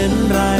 เป็นไร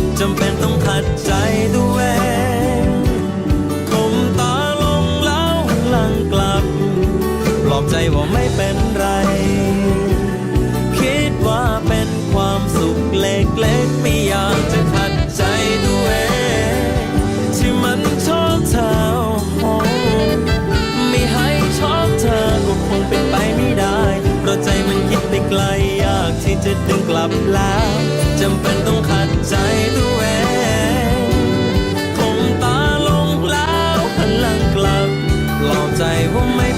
จำเป็นต้องขัดใจตัวเองคมตาลงแล้วหันหลังกลับ ปลอบใจว่าไม่เป็นไร คิดว่าเป็นความสุขเล็กๆไม่อยากจะขัดใจตัวเองที่มันชอบเธอโอ้ไม่ให้ชอบเธอก็คงเป็นไปไม่ได้เพราะใจมันคิดไปไกลอยากที่จะดึงกลับแล้วจำเป็นต้องขัดใจ 在我没。